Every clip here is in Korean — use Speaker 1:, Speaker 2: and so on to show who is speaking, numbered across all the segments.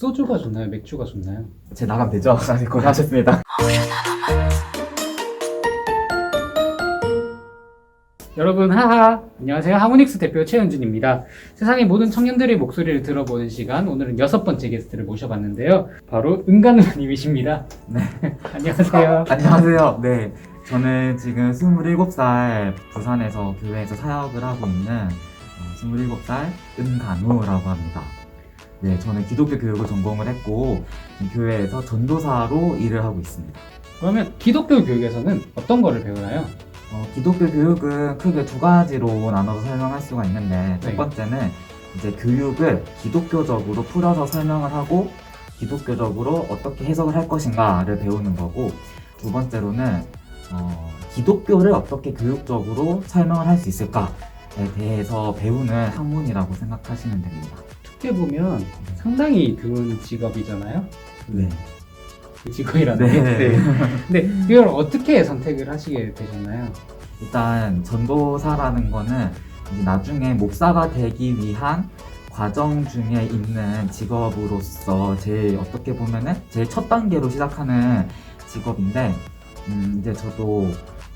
Speaker 1: 소주가 좋나요? 맥주가 좋나요?
Speaker 2: 제 나가면 되죠? 거의 하셨습니다.
Speaker 1: 여러분 하하 안녕하세요 하모닉스 대표 최현준입니다 세상의 모든 청년들의 목소리를 들어보는 시간 오늘은 여섯 번째 게스트를 모셔봤는데요 바로 은간우님이십니다
Speaker 2: 네.
Speaker 1: 안녕하세요
Speaker 2: 안녕하세요. 네. 저는 지금 27살 부산에서 교회에서 사역을 하고 있는 어, 27살 은간우라고 합니다. 네, 저는 기독교 교육을 전공을 했고 교회에서 전도사로 일을 하고 있습니다.
Speaker 1: 그러면 기독교 교육에서는 어떤 거를 배우나요?
Speaker 2: 어, 기독교 교육은 크게 두 가지로 나눠서 설명할 수가 있는데
Speaker 1: 네.
Speaker 2: 첫 번째는 이제 교육을 기독교적으로 풀어서 설명을 하고 기독교적으로 어떻게 해석을 할 것인가를 배우는 거고 두 번째로는 어, 기독교를 어떻게 교육적으로 설명을 할 수 있을까에 대해서 배우는 학문이라고 생각하시면 됩니다.
Speaker 1: 어떻게 보면 상당히 드문 직업이잖아요
Speaker 2: 네.
Speaker 1: 그 직업이라는
Speaker 2: 네.
Speaker 1: 게 네. 근데 이걸 어떻게 선택을 하시게 되셨나요?
Speaker 2: 일단 전도사라는 거는 이제 나중에 목사가 되기 위한 과정 중에 있는 직업으로서 제일 어떻게 보면은 제일 첫 단계로 시작하는 직업인데 음 이제 저도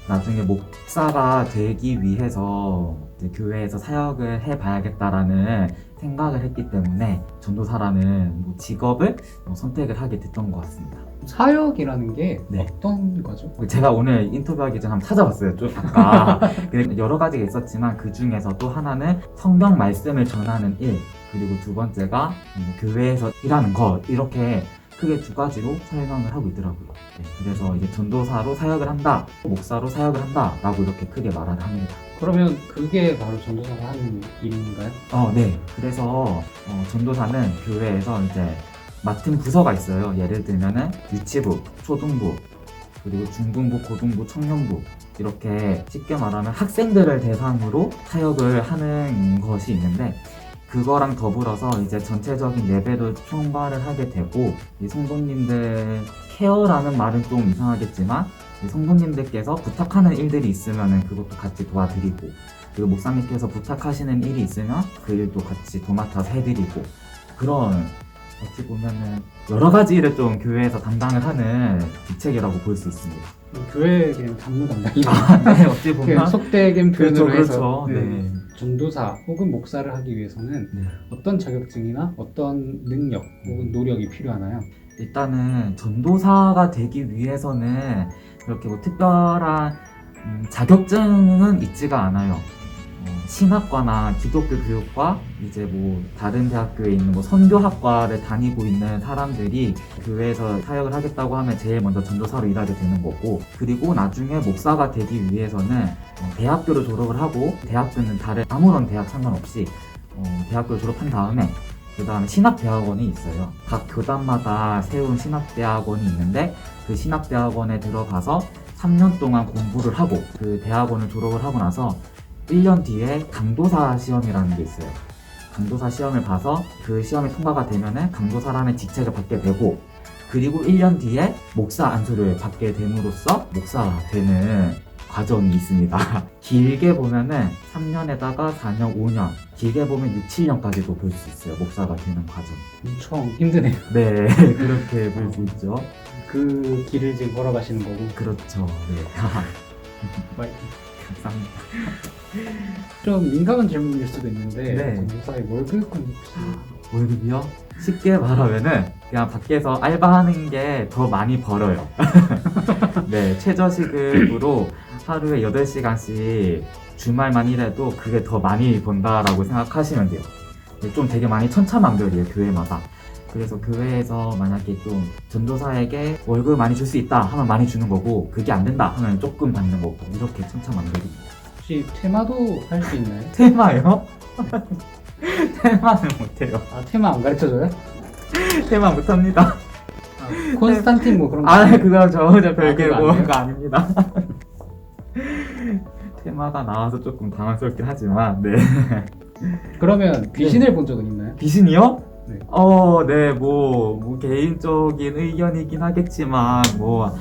Speaker 2: 나중에 목사가 되기 위해서 이제 교회에서 사역을 해봐야겠다라는 생각을 했기 때문에 전도사라는 뭐 직업을 어, 선택을 하게 됐던 것 같습니다.
Speaker 1: 사역이라는 게
Speaker 2: 네.
Speaker 1: 어떤 거죠?
Speaker 2: 제가 오늘 인터뷰하기 전에 한번 찾아봤어요. 좀 아까 근데 여러 가지가 있었지만 그 중에서도 하나는 성경 말씀을 전하는 일 그리고 두 번째가 음, 교회에서 일하는 것 이렇게 크게 두 가지로 설명을 하고 있더라고요. 네, 그래서 이제 전도사로 사역을 한다, 목사로 사역을 한다라고 이렇게 크게 말을 합니다.
Speaker 1: 그러면 그게 바로 전도사가 하는 일인가요?
Speaker 2: 어, 네. 그래서 어, 전도사는 교회에서 이제 맡은 부서가 있어요. 예를 들면은 유치부, 초등부, 그리고 중등부, 고등부, 청년부 이렇게 쉽게 말하면 학생들을 대상으로 사역을 하는 것이 있는데 그거랑 더불어서 이제 전체적인 예배도 총괄을 하게 되고 이 성도님들 케어라는 말은 좀 이상하겠지만 이 성도님들께서 부탁하는 일들이 있으면은 그것도 같이 도와드리고 그리고 목사님께서 부탁하시는 일이 있으면 그 일도 같이 도맡아서 해드리고 그런 어찌 보면은 여러 가지 일을 좀 교회에서 담당을 하는 직책이라고 볼 수 있습니다.
Speaker 1: 교회에겐 잡무 담당이네.
Speaker 2: 네, 어찌
Speaker 1: 그
Speaker 2: 보면
Speaker 1: 속되게
Speaker 2: 그렇죠,
Speaker 1: 표현으로 해서
Speaker 2: 그렇죠.
Speaker 1: 네.
Speaker 2: 네.
Speaker 1: 전도사 혹은 목사를 하기 위해서는
Speaker 2: 네.
Speaker 1: 어떤 자격증이나 어떤 능력 혹은 노력이 필요하나요?
Speaker 2: 일단은 전도사가 되기 위해서는 그렇게 뭐 특별한 음, 자격증은 있지가 않아요. 어, 신학과나 기독교 교육과 이제 뭐 다른 대학교에 있는 뭐 선교학과를 다니고 있는 사람들이 교회에서 사역을 하겠다고 하면 제일 먼저 전도사로 일하게 되는 거고 그리고 나중에 목사가 되기 위해서는 어, 대학교를 졸업을 하고 대학교는 다른 아무런 대학 상관없이 어, 대학교를 졸업한 다음에 그 다음에 신학대학원이 있어요. 각 교단마다 세운 신학대학원이 있는데 그 신학대학원에 들어가서 3년 동안 공부를 하고 그 대학원을 졸업을 하고 나서 1년 뒤에 강도사 시험이라는 게 있어요. 강도사 시험을 봐서 그 시험이 통과가 되면은 강도사라는 직책을 받게 되고 그리고 1년 뒤에 목사 안수를 받게 됨으로써 목사가 되는 과정이 있습니다. 길게 보면은 3년에다가 4년, 5년, 길게 보면 6, 7년까지도 볼 수 있어요. 목사가 되는 과정.
Speaker 1: 엄청 힘드네요.
Speaker 2: 네, 그렇게 볼 수 있죠.
Speaker 1: 그 길을 지금 걸어가시는 거고.
Speaker 2: 그렇죠. 네.
Speaker 1: 막
Speaker 2: 감사합니다.
Speaker 1: 좀 민감한 질문일 수도 있는데
Speaker 2: 네.
Speaker 1: 전도사의 월급은 혹시
Speaker 2: 월급이요? 쉽게 말하면은 그냥 밖에서 알바하는 게 더 많이 벌어요. 네, 최저시급으로 하루에 8시간씩 주말만 일해도 그게 더 많이 번다라고 생각하시면 돼요. 네, 좀 되게 많이 천차만별이에요, 교회마다. 그래서 교회에서 만약에 좀 전도사에게 월급 많이 줄 수 있다 하면 많이 주는 거고 그게 안 된다 하면 조금 받는 거고 이렇게 천차만별입니다.
Speaker 1: 혹시 테마도 할 수 있나요?
Speaker 2: 테마요? 테마는 못해요.
Speaker 1: 아 테마 안 가르쳐줘요?
Speaker 2: 테마 못합니다.
Speaker 1: 아, 콘스탄틴 뭐 그런 거
Speaker 2: 아? 그거 저 혼자 별개고
Speaker 1: 그거
Speaker 2: 아닙니다. 테마가 나와서 조금 당황스럽긴 하지만, 네.
Speaker 1: 그러면 귀신을 본 적은 있나요?
Speaker 2: 귀신이요?
Speaker 1: 네.
Speaker 2: 어, 네, 뭐, 뭐, 개인적인 의견이긴 하겠지만, 뭐,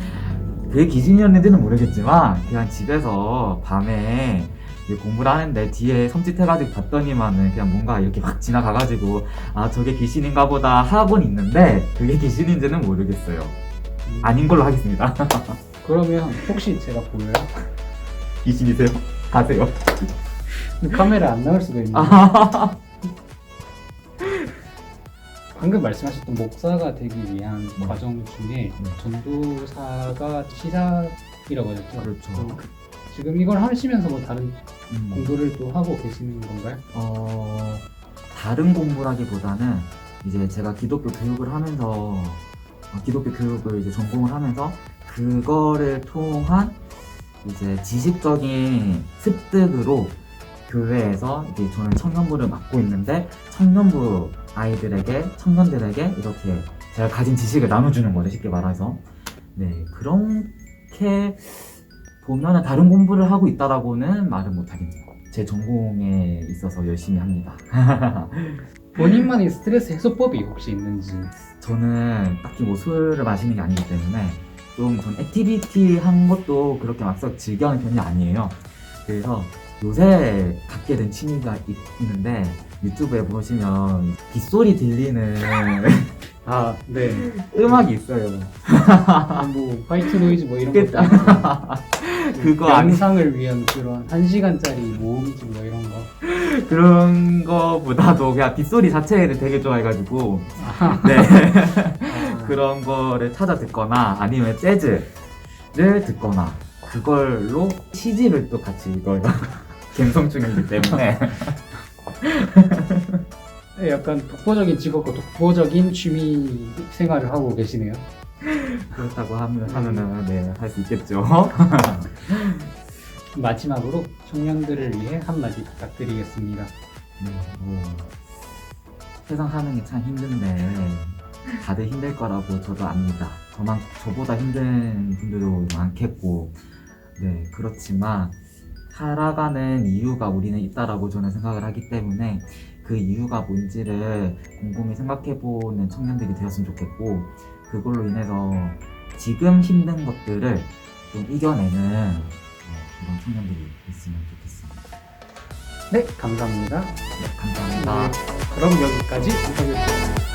Speaker 2: 그게 귀신이었는지는 모르겠지만, 그냥 집에서 밤에 이제 공부를 하는데 뒤에 섬찟해가지고 봤더니만은 그냥 뭔가 이렇게 확 지나가가지고 아 저게 귀신인가 보다 하곤 있는데 그게 귀신인지는 모르겠어요. 아닌 걸로 하겠습니다.
Speaker 1: 그러면 혹시 제가 보여요?
Speaker 2: 귀신이세요? 가세요.
Speaker 1: 카메라 안 나올 수도 있는데
Speaker 2: 아,
Speaker 1: 방금 말씀하셨던 목사가 되기 위한
Speaker 2: 네.
Speaker 1: 과정 중에
Speaker 2: 네.
Speaker 1: 전도사가 시작이라고 하셨죠?
Speaker 2: 그렇죠.
Speaker 1: 그- 지금 이걸 하시면서 뭐 다른
Speaker 2: 음.
Speaker 1: 공부를 또 하고 계시는 건가요?
Speaker 2: 어, 다른 공부라기보다는 이제 제가 기독교 교육을 하면서 어, 기독교 교육을 이제 전공을 하면서 그거를 통한 이제 지식적인 습득으로 교회에서 이제 저는 청년부를 맡고 있는데 청년부 아이들에게 청년들에게 이렇게 제가 가진 지식을 나눠주는 거죠 쉽게 말해서 네 그렇게 보면 은 다른 공부를 하고 있다라고는 말은 못하겠네요. 제 전공에 있어서 열심히 합니다.
Speaker 1: 본인만의 스트레스 해소법이 혹시 있는지
Speaker 2: 저는 딱히 뭐 술을 마시는 게 아니기 때문에 좀전 액티비티 한 것도 그렇게 막상 즐겨하는 편이 아니에요. 그래서 요새 갖게 된 취미가 있- 있는데 유튜브에 보시면 빗소리 들리는
Speaker 1: 아, 네.
Speaker 2: 음악이 있어요.
Speaker 1: 뭐 화이트 노이즈 뭐 이런 아니고
Speaker 2: 그거 아니
Speaker 1: 영상을 위한 그런 한 시간짜리 모음집 뭐 이런 거.
Speaker 2: 그런 거보다도 그냥 빗소리 자체를 되게 좋아해가지고
Speaker 1: 아,
Speaker 2: 네.
Speaker 1: 아,
Speaker 2: 그런 거를 찾아 듣거나 아니면 재즈를 듣거나 그걸로 CG를 또 같이 이걸 감성 중이기 때문에
Speaker 1: 네, 약간 독보적인 직업과 독보적인 취미 생활을 하고 계시네요.
Speaker 2: 그렇다고 하면 하면은 네할 수 있겠죠.
Speaker 1: 마지막으로 청년들을 위해 한마디 부탁드리겠습니다.
Speaker 2: 네, 뭐 세상 사는 게 참 힘든데 다들 힘들 거라고 저도 압니다. 저만 저보다 힘든 분들도 많겠고 네 그렇지만 살아가는 이유가 우리는 있다라고 저는 생각을 하기 때문에 그 이유가 뭔지를 곰곰이 생각해보는 청년들이 되었으면 좋겠고 그걸로 인해서 지금 힘든 것들을 좀 이겨내는 어, 그런 청년들이 있으면 좋겠습니다.
Speaker 1: 네, 감사합니다.
Speaker 2: 네, 감사합니다.
Speaker 1: 그럼 여기까지 인터뷰였습니다.